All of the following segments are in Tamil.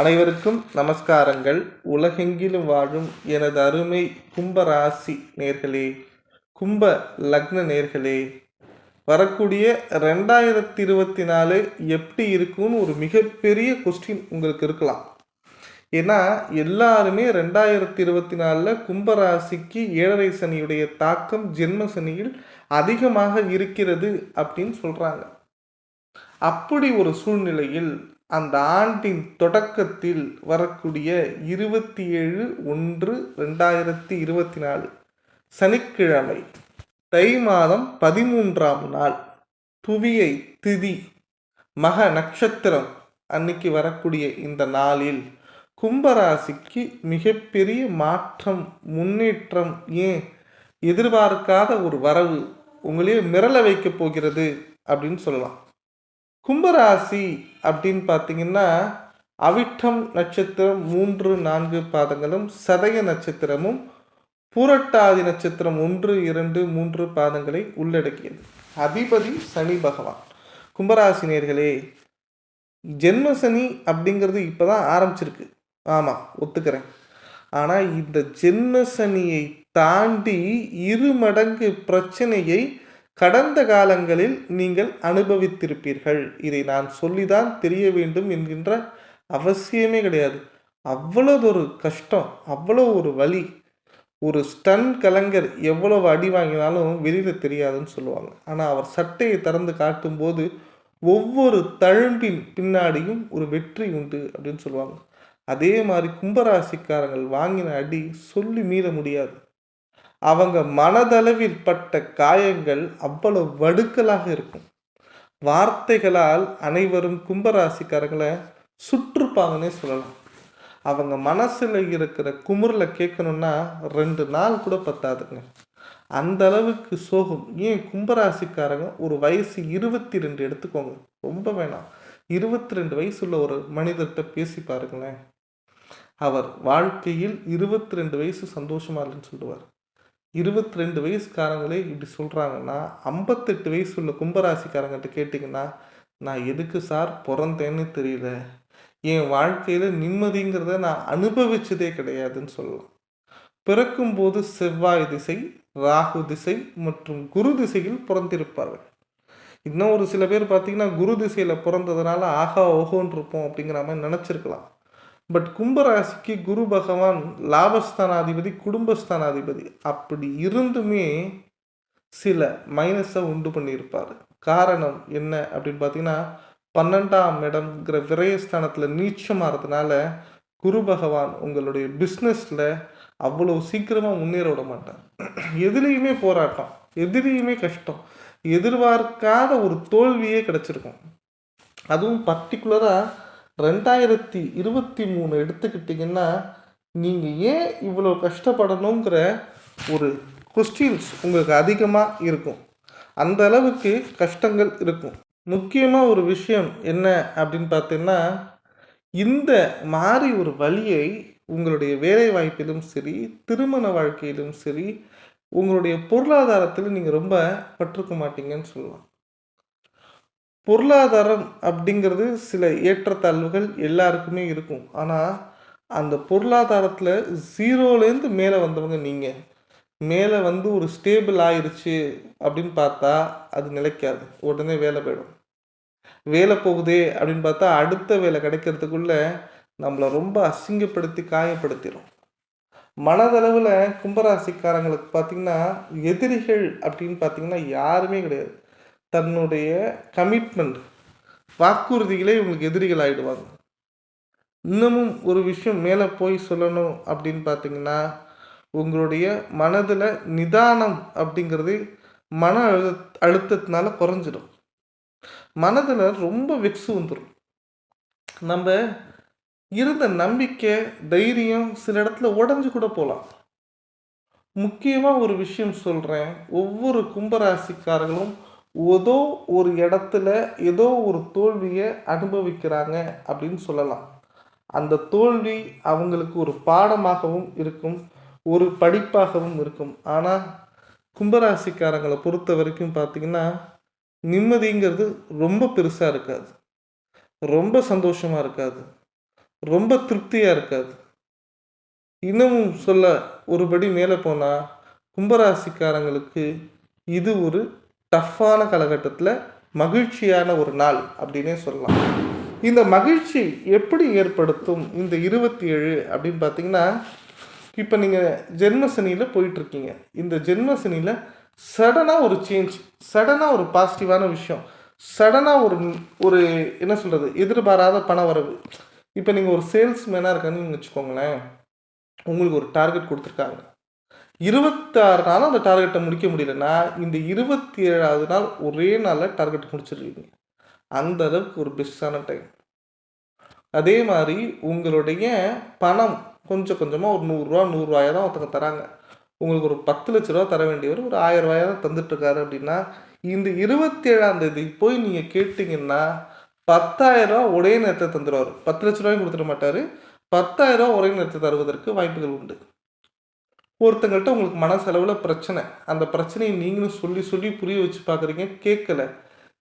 அனைவருக்கும் நமஸ்காரங்கள். உலகெங்கிலும் வாழும் எனது அருமை கும்பராசி நேர்களே கும்ப லக்ன நேர்களே வரக்கூடிய ரெண்டாயிரத்தி இருபத்தி நாலு எப்படி இருக்கும்னு ஒரு மிகப்பெரிய கொஸ்டின் உங்களுக்கு இருக்கலாம். ஏன்னா எல்லாருமே ரெண்டாயிரத்தி இருபத்தி நாலில் கும்பராசிக்கு ஏழரை சனியுடைய தாக்கம் ஜென்ம சனியில் அதிகமாக இருக்கிறது அப்படின்னு சொல்கிறாங்க அப்படி ஒரு சூழ்நிலையில் அந்த ஆண்டின் தொடக்கத்தில் வரக்கூடிய இருபத்தி ஏழு ஒன்று ரெண்டாயிரத்தி இருபத்தி நாலு சனிக்கிழமை தை மாதம் பதிமூன்றாம் நாள் துவியை திதி மக நட்சத்திரம் அன்னைக்கு வரக்கூடிய இந்த நாளில் கும்பராசிக்கு மிகப்பெரிய மாற்றம் முன்னேற்றம் ஏன் எதிர்பார்க்காத ஒரு வரவு உங்களையே மிரள வைக்கப் போகிறது அப்படின்னு சொல்லலாம். கும்பராசி அப்படின்னு பார்த்தீங்கன்னா அவிட்டம் நட்சத்திரம் மூன்று நான்கு பாதங்களும் சதய நட்சத்திரமும் பூரட்டாதி நட்சத்திரம் ஒன்று இரண்டு மூன்று பாதங்களை உள்ளடக்கியது. அதிபதி சனி பகவான். கும்பராசினியர்களே ஜென்ம சனி அப்படிங்கிறது இப்போ தான் ஆரம்பிச்சிருக்கு. ஆமாம் ஒத்துக்கிறேன். ஆனால் இந்த ஜென்ம சனியை தாண்டி இரு மடங்கு பிரச்சனையை கடந்த காலங்களில் நீங்கள் அனுபவித்திருப்பீர்கள். இதை நான் சொல்லிதான் தெரிய வேண்டும் என்கின்ற அவசியமே கிடையாது. அவ்வளவு கஷ்டம் அவ்வளோ ஒரு வலி ஒரு ஸ்டன் கலைஞர் எவ்வளவு அடி வாங்கினாலும் வெளியில் தெரியாதுன்னு சொல்லுவாங்க. ஆனால் அவர் சட்டையை திறந்து காட்டும்போது ஒவ்வொரு தழும்பின் பின்னாடியும் ஒரு வெற்றி உண்டு அப்படின்னு சொல்லுவாங்க. அதே மாதிரி கும்பராசிக்காரங்கள் வாங்கின அடி சொல்லி மீற முடியாது. அவங்க மனதளவில் பட்ட காயங்கள் அவ்வளவு வடுக்கலாக இருக்கும். வார்த்தைகளால் அனைவரும் கும்பராசிக்காரங்களை சுற்றுப்பாங்கன்னே சொல்லலாம். அவங்க மனசில் இருக்கிற குமுறில் கேட்கணுன்னா ரெண்டு நாள் கூட பத்தாதுங்க. அந்த அளவுக்கு சோகம். ஏன் கும்பராசிக்காரங்க ஒரு வயசு இருபத்தி ரெண்டு எடுத்துக்கோங்க. ரொம்ப வேணாம். இருபத்தி ரெண்டு வயசுள்ள ஒரு மனிதர்கிட்ட பேசி பாருங்களேன். அவர் வாழ்க்கையில் இருபத்தி ரெண்டு வயசு சந்தோஷமா இல்லைன்னு சொல்லுவார். இருபத்தி ரெண்டு வயசுக்காரங்களே இப்படி சொல்கிறாங்கன்னா ஐம்பத்தெட்டு வயசு உள்ள கும்பராசிக்காரங்கிட்ட கேட்டிங்கன்னா நான் எதுக்கு சார் பிறந்தேன்னு தெரியல. என் வாழ்க்கையில் நிம்மதிங்கிறத நான் அனுபவிச்சதே கிடையாதுன்னு சொல்லலாம். பிறக்கும்போது செவ்வாய் திசை ராகு திசை மற்றும் குரு திசையில் பிறந்திருப்பார்கள். இன்னும் ஒரு சில பேர் பார்த்தீங்கன்னா குரு திசையில் பிறந்ததுனால ஆஹா ஓஹோன்னு இருப்போம் அப்படிங்கிற மாதிரி நினச்சிருக்கலாம். பட் கும்பராசிக்கு குரு பகவான் லாபஸ்தானாதிபதி குடும்பஸ்தானாதிபதி. அப்படி இருந்துமே சில மைனஸை உண்டு பண்ணியிருப்பார். காரணம் என்ன அப்படின்னு பார்த்தீங்கன்னா பன்னெண்டாம் இடம்ங்கிற விரயஸ்தானத்தில் நீச்சமாகறதுனால குரு பகவான் உங்களுடைய பிஸ்னஸில் அவ்வளோ சீக்கிரமாக முன்னேற விட மாட்டார். எதுலேயுமே போராட்டம் எதுலேயுமே கஷ்டம் எதிர்பார்க்காத ஒரு தோல்வியே கிடச்சிருக்கும். அதுவும் பர்டிகுலராக ரெண்டாயிரத்தி இருபத்தி மூணு எடுத்துக்கிட்டிங்கன்னா நீங்கள் ஏன் இவ்வளோ கஷ்டப்படணுங்கிற ஒரு கொஸ்டின்ஸ் உங்களுக்கு அதிகமாக இருக்கும். அந்த அளவுக்கு கஷ்டங்கள் இருக்கும். முக்கியமாக ஒரு விஷயம் என்ன அப்படின்னு பார்த்தீங்கன்னா இந்த மாறி ஒரு வழியை உங்களுடைய வேலை வாய்ப்பிலும் சரி திருமண வாழ்க்கையிலும் சரி உங்களுடைய பொருளாதாரத்தில் நீங்கள் ரொம்ப பற்றுக்க மாட்டீங்கன்னு சொல்லலாம். பொருளாதாரம் அப்படிங்கிறது சில ஏற்றத்தாழ்வுகள் எல்லாருக்குமே இருக்கும். ஆனால் அந்த பொருளாதாரத்தில் ஜீரோலேருந்து மேலே வந்தவங்க நீங்கள் மேலே வந்து ஒரு ஸ்டேபிள் ஆயிடுச்சு அப்படின்னு பார்த்தா அது நிலைக்காது. உடனே வேலை போயிடும். வேலை போகுதே அப்படின்னு பார்த்தா அடுத்த வேலை கிடைக்கிறதுக்குள்ள நம்மளை ரொம்ப அசிங்கப்படுத்தி காயப்படுத்திடும் மனதளவில் கும்பராசிக்காரங்களுக்கு பார்த்தீங்கன்னா எதிரிகள் அப்படின்னு பார்த்தீங்கன்னா யாருமே கிடையாது. தன்னுடைய கமிட்மெண்ட் வாக்குறுதிகளே இவங்களுக்கு எதிரிகள் ஆகிடுவாங்க இன்னமும் ஒரு விஷயம் மேலே போய் சொல்லணும் அப்படின்னு பார்த்தீங்கன்னா உங்களுடைய மனதில் நிதானம் அப்படிங்கிறது மன அழு அழுத்தத்தினால குறைஞ்சிடும். மனதில் ரொம்ப வெக்ஸு வந்துடும் நம்ம இருந்த நம்பிக்கை தைரியம் சில இடத்துல உடஞ்சி கூட போகலாம். முக்கியமாக ஒரு விஷயம் சொல்கிறேன் ஒவ்வொரு கும்பராசிக்காரர்களும் ஏதோ ஒரு இடத்துல ஏதோ ஒரு தோல்வியை அனுபவிக்கிறாங்க அப்படின்னு சொல்லலாம். அந்த தோல்வி அவங்களுக்கு ஒரு பாடமாகவும் இருக்கும் ஒரு படிப்பாகவும் இருக்கும். ஆனால் கும்பராசிக்காரங்களை பொறுத்த வரைக்கும் பார்த்தீங்கன்னா நிம்மதிங்கிறது ரொம்ப பெருசாக இருக்காது. ரொம்ப சந்தோஷமாக இருக்காது. ரொம்ப திருப்தியாக இருக்காது. இன்னமும் சொல்ல ஒருபடி மேலே போனால் கும்பராசிக்காரங்களுக்கு இது ஒரு டஃப்பான காலகட்டத்தில் மகிழ்ச்சியான ஒரு நாள் அப்படின்னே சொல்லலாம். இந்த மகிழ்ச்சி எப்படி ஏற்படுத்தும்? இந்த இருபத்தி ஏழு அப்படின்னு பார்த்தீங்கன்னா இப்போ நீங்கள் ஜென்மசனியில் போயிட்டுருக்கீங்க. இந்த ஜென்மசனியில் சடனாக ஒரு சேஞ்ச் சடனாக ஒரு பாசிட்டிவான விஷயம் சடனாக ஒரு ஒரு என்ன சொல்கிறது எதிர்பாராத பண வரவு. இப்போ நீங்கள் ஒரு சேல்ஸ்மேனாக இருக்கான்னு வச்சுக்கோங்களேன் உங்களுக்கு ஒரு டார்கெட் கொடுத்துருக்காங்க. இருபத்தாறு நாளும் அந்த டார்கெட்டை முடிக்க முடியலன்னா இந்த இருபத்தி ஏழாவது நாள் ஒரே நாளில் டார்கெட் முடிச்சிருவீங்க. அந்த அளவுக்கு ஒரு பெஸ்டான டைம் அதே மாதிரி உங்களுடைய பணம் கொஞ்சம் கொஞ்சமாக ஒரு நூறுரூவா நூறுரூவாயா தான் ஒருத்தங்க தராங்க. உங்களுக்கு ஒரு பத்து லட்ச ரூபா தர வேண்டியவர் ஒரு ஆயிரம் ரூபாயா தான் தந்துட்டுருக்காரு அப்படின்னா இந்த இருபத்தி ஏழாம் தேதி போய் நீங்கள் கேட்டிங்கன்னா பத்தாயிரம் ரூபா ஒரே நேரத்தை தந்துடுவார் பத்து லட்ச ரூபாயும் கொடுத்துட மாட்டார். பத்தாயிரம் ரூபா ஒரே நேரத்தை தருவதற்கு வாய்ப்புகள் உண்டு. ஒருத்தங்கள்ட்ட உங்களுக்கு மனசளவில் பிரச்சனை. அந்த பிரச்சனையை நீங்களும் சொல்லி சொல்லி புரிய வச்சு பார்க்குறீங்க கேட்கல.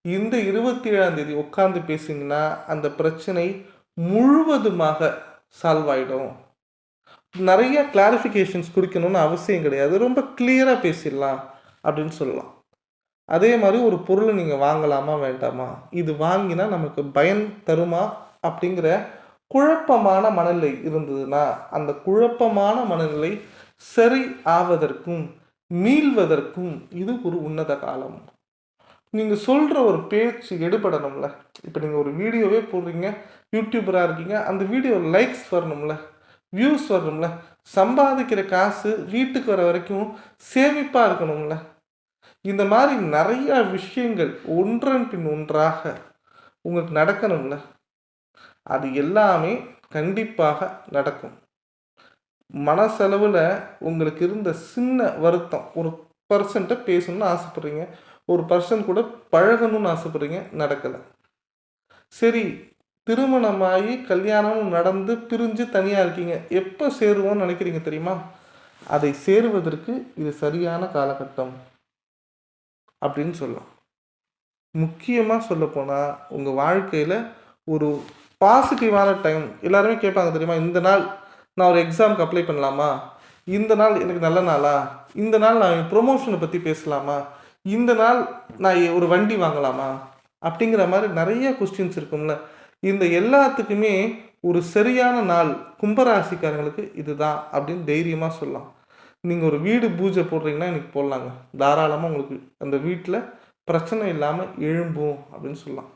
இந்த இருபத்தி ஏழாம் தேதி உட்காந்து பேசிங்கன்னா அந்த பிரச்சனை முழுவதுமாக சால்வ் ஆகிடும் நிறைய கிளாரிஃபிகேஷன்ஸ் கொடுக்கணும்னு அவசியம் கிடையாது. ரொம்ப கிளியராக பேசிடலாம் அப்படின்னு சொல்லலாம். அதே மாதிரி ஒரு பொருளை நீங்கள் வாங்கலாமா வேண்டாமா? இது வாங்கினா நமக்கு பயன் தருமா? அப்படிங்கிற குழப்பமான மனநிலை இருந்ததுன்னா அந்த குழப்பமான மனநிலை சரி ஆவதற்கும் மீள்வதற்கும் இது ஒரு உன்னத காலம். நீங்கள் சொல்கிற ஒரு பேச்சு எடுபடணும்ல. இப்போ நீங்கள் ஒரு வீடியோவே போடுறீங்க யூடியூபராக இருக்கீங்க அந்த வீடியோ லைக்ஸ் வரணும்ல வியூஸ் வரணும்ல சம்பாதிக்கிற காசு வீட்டுக்கு வர வரைக்கும் சேமிப்பாக இருக்கணும்ல. இந்த மாதிரி நிறையா விஷயங்கள் ஒன்றன் பின் ஒன்றாக உங்களுக்கு நடக்கணும்ல. அது எல்லாமே கண்டிப்பாக நடக்கும். மனசளவில் உங்களுக்கு இருந்த சின்ன வருத்தம் ஒரு பர்சன்ட்டை பேசணும்னு ஆசைப்பட்றீங்க. ஒரு பர்சன் கூட பழகணும்னு ஆசைப்பட்றீங்க நடக்கலை. சரி திருமணமாகி கல்யாணம் நடந்து பிரிஞ்சு தனியாக இருக்கீங்க எப்போ சேருவோம்னு நினைக்கிறீங்க தெரியுமா? அதை சேருவதற்கு இது சரியான காலகட்டம் அப்படின்னு சொல்லலாம். முக்கியமாக சொல்லப்போனால் உங்கள் வாழ்க்கையில் ஒரு பாசிட்டிவான டைம் எல்லாருமே கேட்பாங்க தெரியுமா? இந்த நாள் நான் ஒரு எக்ஸாமுக்கு அப்ளை பண்ணலாமா? இந்த நாள் எனக்கு நல்ல நாளா? இந்த நாள் நான் ப்ரொமோஷனை பற்றி பேசலாமா? இந்த நாள் நான் ஒரு வண்டி வாங்கலாமா? அப்படிங்கிற மாதிரி நிறைய கொஸ்டின்ஸ் இருக்கும்ல. இந்த எல்லாத்துக்குமே ஒரு சரியான நாள் கும்பராசிக்காரங்களுக்கு இதுதான் அப்படின்னு தைரியமாக சொல்லலாம். நீங்கள் ஒரு வீடு பூஜை போடுறீங்கன்னா இன்றைக்கி போடலாங்க. தாராளமாக உங்களுக்கு அந்த வீட்டில் பிரச்சனை இல்லாமல் எழும்பும் அப்படின்னு சொல்லலாம்.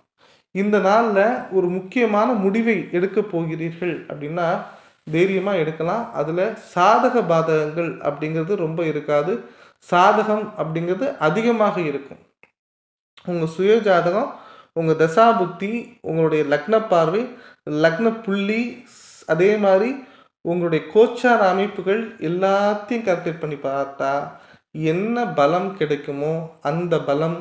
இந்த நாளில் ஒரு முக்கியமான முடிவை எடுக்க போகிறீர்கள் அப்படின்னா தைரியமாக எடுக்கலாம். அதில் சாதக பாதகங்கள் அப்படிங்கிறது ரொம்ப இருக்காது. சாதகம் அப்படிங்கிறது அதிகமாக இருக்கும். உங்கள் சுய ஜாதகம் உங்கள் தசாபுத்தி உங்களுடைய லக்ன பார்வை லக்ன புள்ளி அதே மாதிரி உங்களுடைய கோச்சார அமைப்புகள் எல்லாத்தையும் கல்குலேட் பண்ணி பார்த்தா என்ன பலம் கிடைக்குமோ அந்த பலம்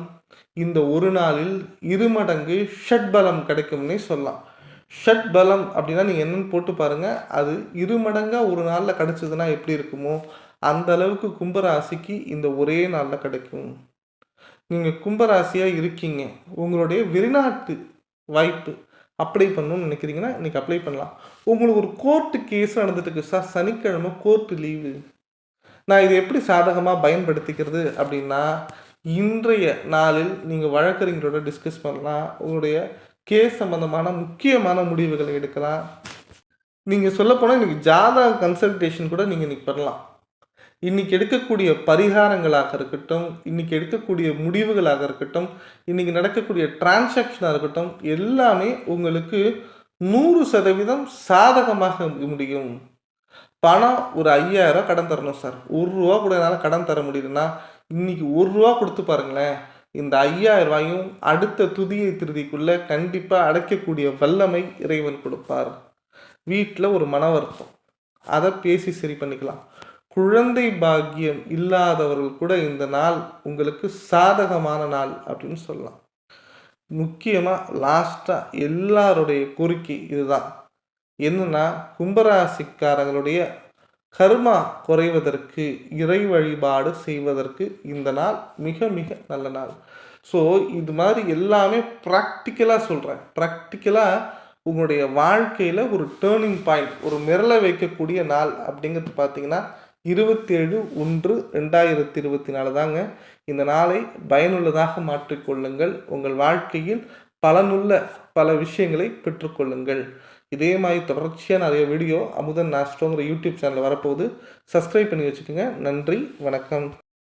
இந்த ஒரு நாளில் இருமடங்கு ஷட் பலம் கிடைக்கும்னே சொல்லலாம். ஷட் பலம் அப்படின்னா நீங்கள் என்னென்னு போட்டு பாருங்கள் அது இரு மடங்காக ஒரு நாளில் கிடச்சதுன்னா எப்படி இருக்குமோ அந்த அளவுக்கு கும்பராசிக்கு இந்த ஒரே நாளில் கிடைக்கும். நீங்கள் கும்பராசியாக இருக்கீங்க. உங்களுடைய வெளிநாட்டு வாய்ப்பு அப்ளை பண்ணணும்னு நினைக்கிறீங்கன்னா இன்றைக்கி அப்ளை பண்ணலாம். உங்களுக்கு ஒரு கோர்ட்டு கேஸ் நடந்துட்டு இருக்கு. சார் சனிக்கிழமை கோர்ட்டு லீவு நான் இதை எப்படி சாதகமாக பயன்படுத்திக்கிறது அப்படின்னா இன்றைய நாளில் நீங்கள் வழக்கறிஞரோட டிஸ்கஸ் பண்ணலாம். உங்களுடைய கேஸ் சம்மந்தமான முக்கியமான முடிவுகளை எடுக்கலாம். நீங்கள் சொல்லப்போனால் இன்றைக்கி ஜாதக கன்சல்டேஷன் கூட நீங்கள் இன்றைக்கி பண்ணலாம். இன்றைக்கி எடுக்கக்கூடிய பரிகாரங்களாக இருக்கட்டும் இன்றைக்கி எடுக்கக்கூடிய முடிவுகளாக இருக்கட்டும் இன்றைக்கி நடக்கக்கூடிய டிரான்சாக்ஷனாக இருக்கட்டும் எல்லாமே உங்களுக்கு நூறு சதவீதம் சாதகமாக முடியும். பணம் ஒரு ஐயாயிரம் கடன் தரணும் சார். ஒரு ரூபா கூட என்னால் கடன் தர முடியலன்னா இன்னைக்கு ஒரு ரூபா கொடுத்து பாருங்களேன். இந்த ஐயாயிரம் ரூபாயும் அடுத்த துதியை திருதிக்குள்ளே கண்டிப்பாக அடைக்கக்கூடிய வல்லமை இறைவன் கொடுப்பார். வீட்டில் ஒரு மன வருத்தம். அதை பேசி சரி பண்ணிக்கலாம். குழந்தை பாக்கியம் இல்லாதவர்கள் கூட இந்த நாள் உங்களுக்கு சாதகமான நாள் அப்படின்னு சொல்லலாம். முக்கியமாக லாஸ்ட்டாக எல்லாருடைய கோரிக்கை இதுதான். என்னென்னா கும்பராசிக்காரங்களுடைய கர்மா குறைவதற்கு இறை வழிபாடு செய்வதற்கு இந்த நாள் மிக மிக நல்ல நாள். ஸோ இது மாதிரி எல்லாமே ப்ராக்டிக்கலாக சொல்கிறேன் ப்ராக்டிக்கலாக உங்களுடைய வாழ்க்கையில் ஒரு டேர்னிங் பாயிண்ட் ஒரு மிரள வைக்கக்கூடிய நாள் அப்படிங்கிறது பார்த்தீங்கன்னா இருபத்தேழு ஒன்று ரெண்டாயிரத்தி இருபத்தி நாலு தாங்க. இந்த நாளை பயனுள்ளதாக மாற்றிக்கொள்ளுங்கள். உங்கள் வாழ்க்கையில் பலனுள்ள பல விஷயங்களை பெற்றுக்கொள்ளுங்கள். இதே மாதிரி தொடர்ச்சியாக நிறைய வீடியோ அமுதன் நாஸ்ட்ரோங்கிற யூடியூப் சேனலில் வரப்போகுது. சப்ஸ்கிரைப் பண்ணி வச்சுக்கோங்க. நன்றி. வணக்கம்.